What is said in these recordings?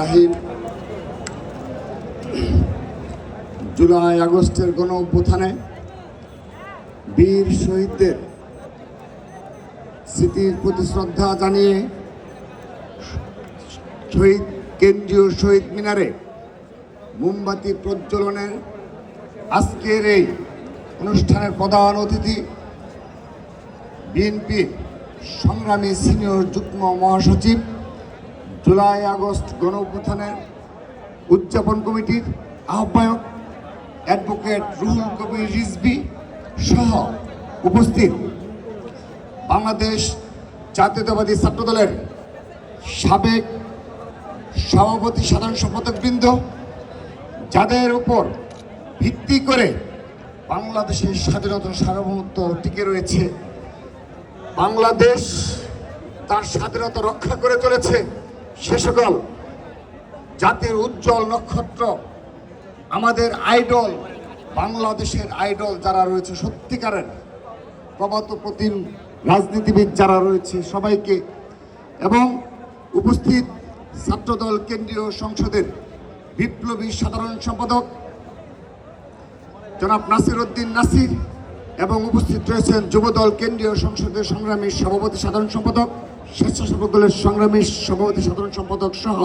রাহিম। জুলাই আগস্টের গণ অভ্যুত্থানে বীর শহীদদের স্মৃতির প্রতি শ্রদ্ধা জানিয়ে শহীদ, কেন্দ্রীয় শহীদ মিনারে মোমবাতি প্রজ্বলনের আজকের এই অনুষ্ঠানের প্রধান অতিথি বিএনপির সংগ্রামী সিনিয়র যুগ্ম মহাসচিব জুলাই, আগস্ট গণ উদযাপন কমিটির আহ্বায়ক অ্যাডভোকেট রুহুল কবির রিজবি সহ উপস্থিত বাংলাদেশ জাতীয়তাবাদী ছাত্রদলের সাবেক সভাপতি সাধারণ সম্পাদকবৃন্দ, যাদের উপর ভিত্তি করে বাংলাদেশের স্বাধীনতা সার্বভৌমত্ব টিকে রয়েছে, বাংলাদেশ তার স্বাধীনতা রক্ষা করে চলেছে। সে সকল জাতির উজ্জ্বল নক্ষত্র, আমাদের আইডল, বাংলাদেশের আইডল যারা রয়েছে সত্যিকারের প্রবাত প্রতিম রাজনীতিবিদ যারা রয়েছে সবাইকে এবং উপস্থিত ছাত্রদল কেন্দ্রীয় সংসদের বিপ্লবী সাধারণ সম্পাদক জনাব নাসির উদ্দিন নাসির এবং উপস্থিত রয়েছেন যুবদল কেন্দ্রীয় সংসদের সংগ্রামী সভাপতি সাধারণ সম্পাদক স্বেচ্ছাসেবক দলের সংগ্রামী সভাপতি, সাধারণ সম্পাদক সহ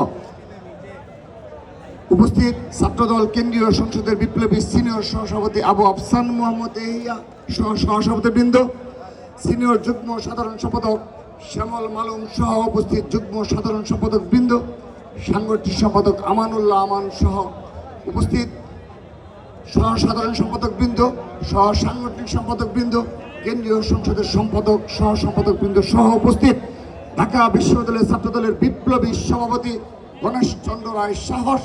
উপস্থিত ছাত্রদল কেন্দ্রীয় সংসদের বিপ্লবী সিনিয়র সহসভাপতি আবু আফসান মোহাম্মদ এহিয়া সহ সহসভাপতি বৃন্দ সিনিয়র যুগ্ম সাধারণ সম্পাদক শ্যামল মালুম সহ উপস্থিত যুগ্ম সাধারণ সম্পাদক বৃন্দ সাংগঠনিক সম্পাদক আমানুল্লাহ আমান সহ উপস্থিত সহ সাধারণ সম্পাদক বৃন্দ সহ সাংগঠনিক সম্পাদক বৃন্দ কেন্দ্রীয় সংসদের সম্পাদক সহ সম্পাদক বৃন্দ সহ উপস্থিত ঢাকা বিশ্ববিদ্যালয়ের ছাত্রদলের বিপ্লবী সভাপতি গণেশ চন্দ্র রায় সাহস,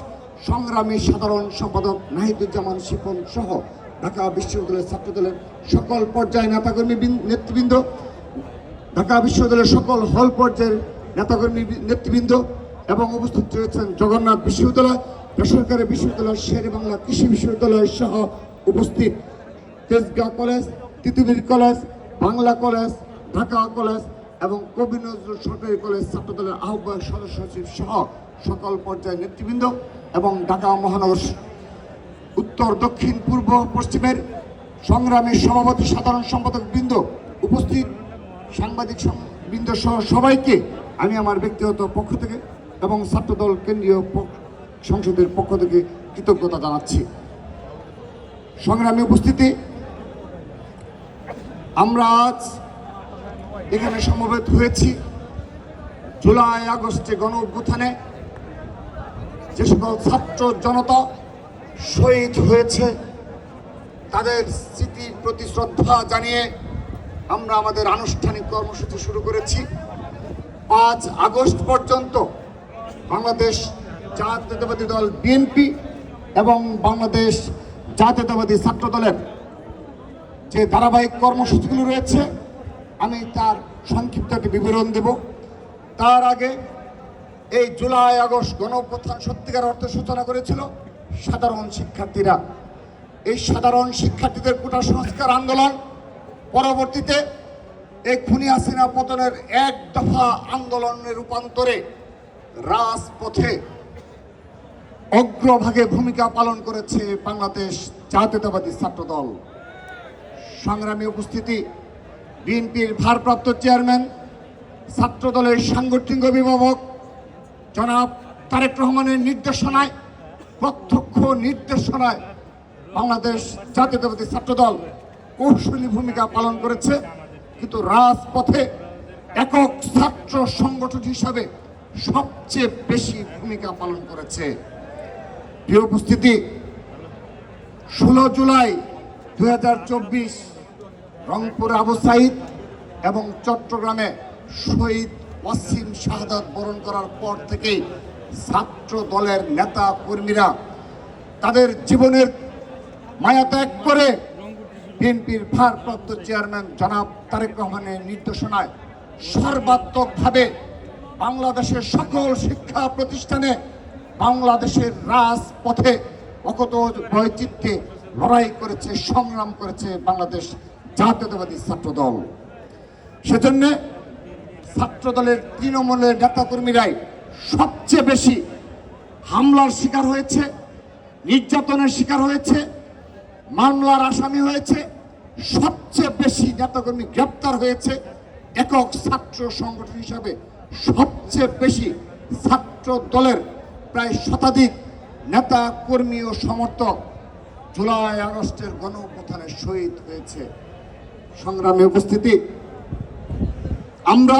সংগ্রামী সাধারণ সম্পাদক নাহিদুজ্জামান শিপন সহ ঢাকা বিশ্ববিদ্যালয়ের ছাত্রদলের সকল পর্যায়ে নেতাকর্মী বৃন্দ- নেতৃবৃন্দ, ঢাকা বিশ্ববিদ্যালয়ের সকল হল পর্যায়ের নেতাকর্মী নেতৃবৃন্দ এবং উপস্থিত রয়েছেন জগন্নাথ বিশ্ববিদ্যালয়, বেসরকারি বিশ্ববিদ্যালয়, শের বাংলা কৃষি বিশ্ববিদ্যালয় সহ উপস্থিত। Tejgaon college Titumir college, Bangla college, Dhaka college এবং কবি নজরুল সরকারি কলেজ ছাত্রদলের আহ্বায়ক সদস্য সচিব সহ সকল পর্যায়ের নেতৃবৃন্দ এবং ঢাকা মহানগর উত্তর, দক্ষিণ, পূর্ব, পশ্চিমের সংগ্রামী সভাপতি, সাধারণ সম্পাদক বৃন্দ উপস্থিত, সাংবাদিক বৃন্দ সহ সবাইকে আমি আমার ব্যক্তিগত পক্ষ থেকে এবং ছাত্রদল কেন্দ্রীয় সংসদের পক্ষ থেকে কৃতজ্ঞতা জানাচ্ছি। সংগ্রামী উপস্থিতি, আমরা আজ এখানে সমবেত হয়েছি। জুলাই, আগস্টে গণ অভ্যুত্থানে যে সকল ছাত্র জনতা শহীদ হয়েছে, তাদের স্মৃতির প্রতি শ্রদ্ধা জানিয়ে আমরা আমাদের আনুষ্ঠানিক কর্মসূচি শুরু করেছি। পাঁচ আগস্ট পর্যন্ত বাংলাদেশ জাতীয়তাবাদী দল বিএনপি এবং বাংলাদেশ জাতীয়তাবাদী ছাত্র দলের যে ধারাবাহিক কর্মসূচিগুলো রয়েছে আমি তার সংক্ষিপ্ত একটি বিবরণ দেব। তার আগে এই জুলাই, আগস্ট গণ অভ্যুত্থান সত্যিকার অর্থে সূচনা করেছিল সাধারণ শিক্ষার্থীরা। এই সাধারণ শিক্ষার্থীদের কোটা সংস্কার আন্দোলন পরবর্তীতে এই খুনি হাসিনা পতনের এক দফা আন্দোলনের রূপান্তরে রাজপথে অগ্রভাগে ভূমিকা পালন করেছে বাংলাদেশ জাতীয়তাবাদী ছাত্রদল। সংগ্রামী উপস্থিতি বিএনপির ভারপ্রাপ্ত চেয়ারম্যান, ছাত্রদলের সাংগঠনিক অভিভাবক, জনাব তারেক রহমানের নির্দেশনায়, প্রত্যক্ষ নির্দেশনায় বাংলাদেশ জাতীয়তাবাদী ছাত্রদল কৌশলী ভূমিকা পালন করেছে, কিন্তু রাজপথে একক ছাত্র সংগঠন হিসাবে সবচেয়ে বেশি ভূমিকা পালন করেছে। প্রিয় উপস্থিতি, ষোলো জুলাই দু হাজার চব্বিশ রংপুর আবু সাইদ এবং চট্টগ্রামে শহীদ ওয়াসিম শাহাদাত বরণ করার পর থেকেই ছাত্র দলের নেতা কর্মীরা তাদের জীবনের মায়া ত্যাগ করে বিএনপির ভারপ্রাপ্ত চেয়ারম্যান জনাব তারেক রহমানের নির্দেশনায় সর্বাত্মকভাবে বাংলাদেশের সকল শিক্ষা প্রতিষ্ঠানে বাংলাদেশের রাজপথে অকত বৈচিত্র্যে লড়াই করেছে, সংগ্রাম করেছে বাংলাদেশ। জাতীয়তাবাদী ছাত্র দল সেজন্য ছাত্র দলের তৃণমূলের নেতাকর্মীরাই সবচেয়ে বেশি হামলার শিকার হয়েছে, নির্যাতনের শিকার হয়েছে, মামলার আসামি হয়েছে, সবচেয়ে বেশি নেতাকর্মী গ্রেপ্তার হয়েছে, একক ছাত্র সংগঠন হিসাবে সবচেয়ে বেশি ছাত্র দলের প্রায় শতাধিক নেতা কর্মী ও সমর্থক জুলাই আগস্টের গণ অভ্যুত্থানে শহীদ হয়েছে। সংগ্রামে উপস্থিতি। আমরা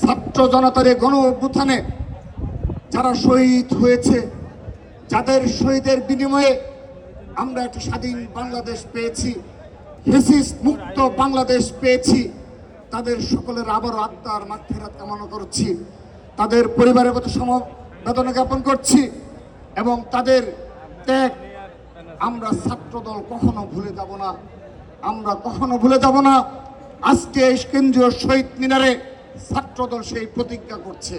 ছাত্র জনতার গণ অভ্যুত্থানে যারা শহীদ হয়েছে, যাদের শহীদের বিনিময়ে আমরা একটা স্বাধীন বাংলাদেশ পেয়েছি হেসিস মুক্ত বাংলাদেশ পেয়েছি, তাদের সকলের আবারও আত্মার মাগফিরাত কামনা করছি, তাদের পরিবারের প্রতি সমবেদনা জ্ঞাপন করছি এবং তাদের ত্যাগ আমরা ছাত্রদল কখনো ভুলে যাব না। আমরা কখনো ভুলে যাব না। আজকে এই কেন্দ্রীয় শহীদ মিনারে ছাত্রদল সেই প্রতিজ্ঞা করছে।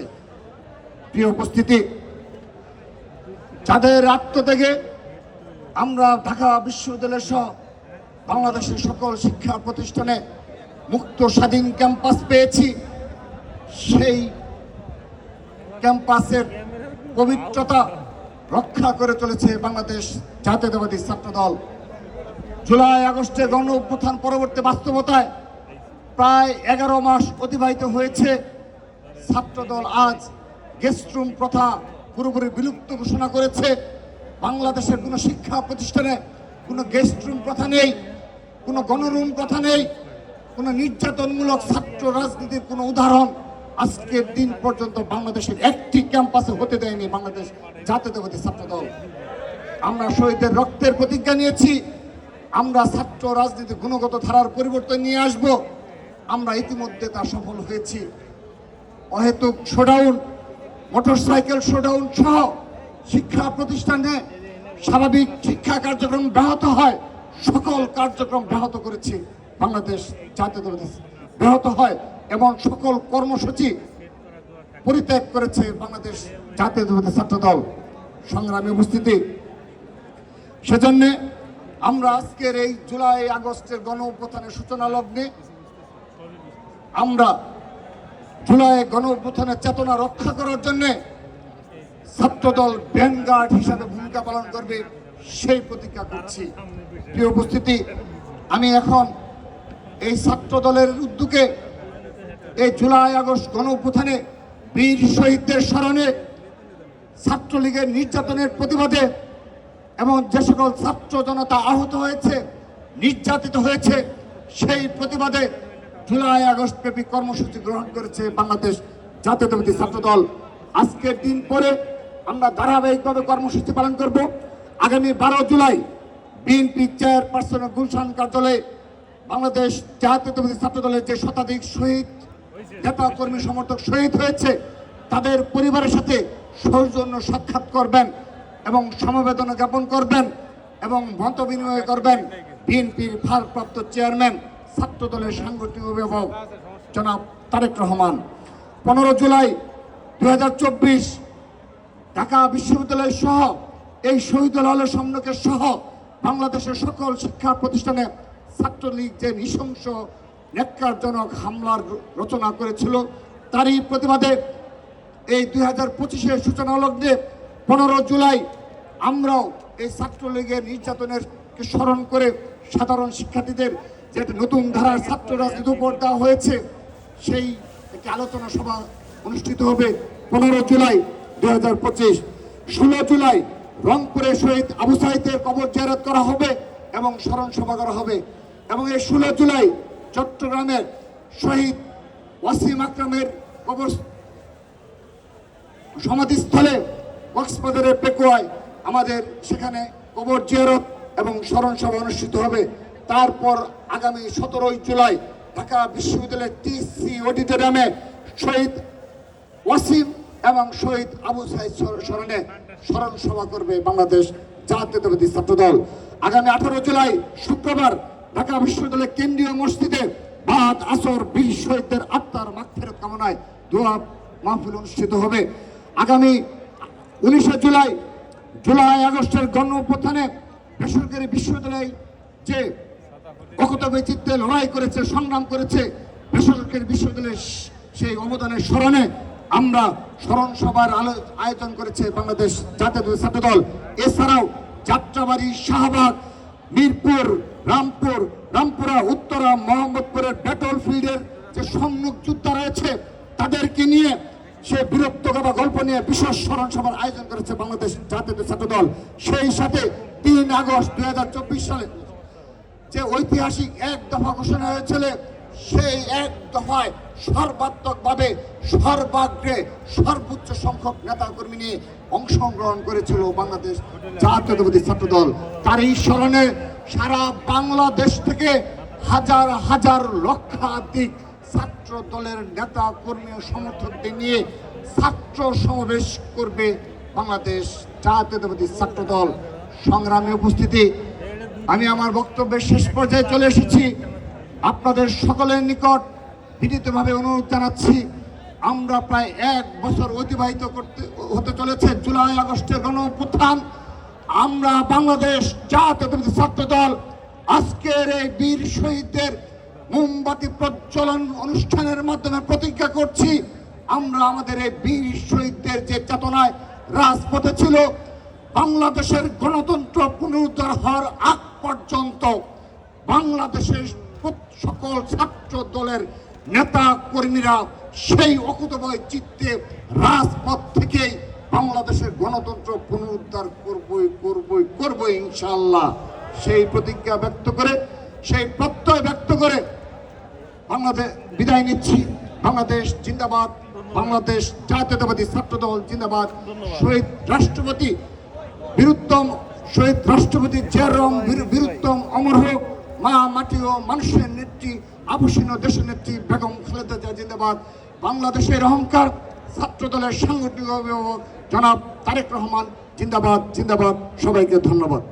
প্রিয় উপস্থিতি, যাদের আত্মত্যাগে আমরা ঢাকা বিশ্ববিদ্যালয় সহ বাংলাদেশের সকল শিক্ষা প্রতিষ্ঠানে মুক্ত স্বাধীন ক্যাম্পাস পেয়েছি। সেই ক্যাম্পাসের পবিত্রতা রক্ষা করে চলেছে বাংলাদেশ জাতীয়তাবাদী ছাত্র দল জুলাই, আগস্টে গণ অভ্যুত্থান পরবর্তী বাস্তবতায় প্রায় এগারো মাস অতিবাহিত হয়েছে। ছাত্রদল আজ গেস্টরুম প্রথা পুরোপুরি বিলুপ্ত ঘোষণা করেছে। বাংলাদেশের কোনো শিক্ষা প্রতিষ্ঠানে কোনো গেস্টরুম প্রথা নেই, কোনো গণরুম প্রথা নেই, কোনো নির্যাতনমূলক ছাত্র রাজনীতির কোনো উদাহরণ আজকের দিন পর্যন্ত বাংলাদেশের একটি ক্যাম্পাসে হতে দেয়নি বাংলাদেশ জাতীয়তাবাদী ছাত্রদল আমরা শহীদের রক্তের প্রতিজ্ঞা নিয়েছি। আমরা ছাত্র রাজনীতি গুণগত ধারার পরিবর্তন নিয়ে আসব। আমরা ইতিমধ্যে তা সফল হয়েছি। অহেতুক শোডাউন মোটরসাইকেল শোডাউন সহ শিক্ষা প্রতিষ্ঠানে স্বাভাবিক শিক্ষা কার্যক্রম ব্যাহত হয়। সকল কার্যক্রম ব্যাহত করেছি। বাংলাদেশ জাতীয়তাবাদী ব্যাহত হয়। এবং সকল কর্মসূচি পরিত্যাগ করেছে বাংলাদেশ জাতীয়তাবাদী ছাত্র দল সংগ্রামী উপস্থিতি। সেজন্য আমরা আজকের এই জুলাই আগস্টের গণ অভ্যুত্থানের সূচনা লগ্নে আমরা জুলাই গণ অভ্যুত্থানের চেতনা রক্ষা করার জন্য ছাত্রদল ভ্যানগার্ড হিসাবে ভূমিকা পালন করবে সেই প্রতিজ্ঞা করছি। প্রিয় উপস্থিতি, আমি এখন এই ছাত্র দলের উদ্যোগে এই জুলাই আগস্ট গণ অভ্যুত্থানে বীর শহীদদের স্মরণে ছাত্রলীগের নির্যাতনের প্রতিবাদে এবং যে সকল ছাত্র জনতা আহত হয়েছে, নির্যাতিত হয়েছে, সেই প্রতিবাদে জুলাই আগস্ট ব্যাপী কর্মসূচি গ্রহণ করেছে বাংলাদেশ জাতীয়তাবাদী ছাত্র দল আজকের দিন পরে আমরা ধারাবাহিকভাবে কর্মসূচি পালন করব। আগামী বারো জুলাই বিএনপি চেয়ারপারসনের গুলশান কার্যালয়ে বাংলাদেশ জাতীয়তাবাদী ছাত্র দলের যে শতাধিক শহীদ নেতা কর্মী সমর্থক শহীদ হয়েছে, তাদের পরিবারের সাথে সৌজন্য সাক্ষাৎ করবেন এবং সমবেদনা জ্ঞাপন করবেন এবং মত বিনিময় করবেন বিএনপির ভারপ্রাপ্ত চেয়ারম্যান ছাত্র দলের সাংগঠনিক অভিভাবক জনাব তারেক রহমান। পনেরো জুলাই দু হাজার চব্বিশ ঢাকা বিশ্ববিদ্যালয় সহ এই শহীদুল আলো সম্মুখের সহ বাংলাদেশের সকল শিক্ষা প্রতিষ্ঠানে ছাত্রলীগ যে নৃশংস নেককারজনক হামলার রচনা করেছিল। তারই প্রতিবাদে এই দুই হাজার পঁচিশের সূচনা লগ্নে পনেরো জুলাই আমরাও এই ছাত্রলীগের নির্যাতনেরকে স্মরণ করে সাধারণ শিক্ষার্থীদের যে নতুন ধারার ছাত্র রাজনীতি উপর দেওয়া হয়েছে, সেই একটি আলোচনা সভা অনুষ্ঠিত হবে পনেরো জুলাই দুই হাজার পঁচিশ। ষোলো জুলাই রংপুরে শহীদ আবু সাইদের কবর জিয়ারত করা হবে এবং স্মরণ সভা করা হবে। এবং এই ষোলো জুলাই চট্টগ্রামের শহীদ ওয়াসিম আকরামের সমাধিস্থলে কক্সবাজারের পেকুয়ায় আমাদের সেখানে কবর জিয়ারত এবং স্মরণ সভা অনুষ্ঠিত হবে। তারপর আগামী সতেরোই জুলাই ঢাকা বিশ্ববিদ্যালয়ের টিসি অডিটোরিয়ামে শহীদ ওয়াসিম এবং শহীদ আবু সাইদ স্মরণে স্মরণ সভা করবে বাংলাদেশ জাতীয়তাবাদী ছাত্রদল। আগামী আঠারো জুলাই শুক্রবার ঢাকা বিশ্ববিদ্যালয়ের কেন্দ্রীয় মসজিদে বাদ আসর বীর শহীদদের আত্মার মাগফিরাত কামনায় দোয়া মাহফিল অনুষ্ঠিত হবে। আগামী উনিশে জুলাই জুলাই আগস্টের গণ অভ্যুত্থানে বেসরকারি বিশ্ববিদ্যালয় যে অকত বৈচিত্র্যে লড়াই করেছে, সংগ্রাম করেছে, বেসরকারি বিশ্ববিদ্যালয়ের সেই অবদানের স্মরণে আমরা স্মরণ সভার আলো- আয়োজন করেছে বাংলাদেশ জাতীয় ছাত্র দল এছাড়াও যাত্রাবাড়ি শাহবাগ মিরপুর, রামপুর, রামপুরা, উত্তরা, মোহাম্মদপুরের ব্যাটল ফিল্ডের যে সম্মুখ যোদ্ধা রয়েছে, তাদেরকে নিয়ে সে বীরত্বগাথা গল্প নিয়ে বিশেষ স্মরণ সভার আয়োজন করেছে বাংলাদেশ জাতীয় ছাত্র দল। সেই সাথে তিন আগস্ট দুই হাজার চব্বিশ সালে যে ঐতিহাসিক এক দফা ঘোষণা হয়েছিল, সেই এক দফায় সর্বাত্মকভাবে সর্বাগ্রে সর্বোচ্চ সংখ্যক নেতা কর্মী নিয়ে অংশগ্রহণ করেছিল বাংলাদেশ জাতীয়তাবাদী ছাত্র দল তার এই স্মরণে সারা বাংলাদেশ থেকে হাজার হাজার লক্ষাধিক ছাত্র দলের নেতা, কর্মী সমর্থকদের নিয়ে ছাত্র সমাবেশ করবে বাংলাদেশ জাতীয়তাবাদী ছাত্র দল সংগ্রামে উপস্থিতি। আমি আমার বক্তব্যের শেষ পর্যায়ে চলে এসেছি। আপনাদের সকলের নিকট বিনীতভাবে অনুরোধ জানাচ্ছি। আমরা প্রায় এক বছর অতিবাহিত করতে, হতে চলেছে জুলাই, আগস্টের গণ আমরা বাংলাদেশ জাতীয়তাবাদী ছাত্র দল আজকের এই বীর শহীদদের মোমবাতি প্রজ্বলন অনুষ্ঠানের মাধ্যমে প্রতিজ্ঞা করছি, আমরা আমাদের এই বীর শহীদদের যে চেতনায় রাজপথে ছিল, বাংলাদেশের গণতন্ত্র পুনরুদ্ধার হওয়ার আগ পর্যন্ত বাংলাদেশের সকল ছাত্র দলের নেতা কর্মীরা সেই অকুতভয় চিত্তে রাজপথ থেকেই বাংলাদেশের গণতন্ত্র পুনরুদ্ধার করবই করবই করবই ইনশাআল্লাহ। সেই প্রতিজ্ঞা ব্যক্ত করে সেই প্রত্যয় ব্যক্ত করে বাংলাদেশ বিদায় নিচ্ছি। বাংলাদেশ জিন্দাবাদ বাংলাদেশ জাতীয়তাবাদী ছাত্র দল জিন্দাবাদ শহীদ রাষ্ট্রপতি বীরুত্তম শহীদ রাষ্ট্রপতি জিয়ারম বীরুত্তম অমর হোক মা মাটি ও মানুষের নেত্রী আবসীন দেশের নেত্রী বেগম খালেদা জিয়া জিন্দাবাদ। বাংলাদেশের অহংকার ছাত্র দলের সাংগঠনিক অভিভাবক জনাব তারেক রহমান জিন্দাবাদ জিন্দাবাদ। সবাইকে ধন্যবাদ।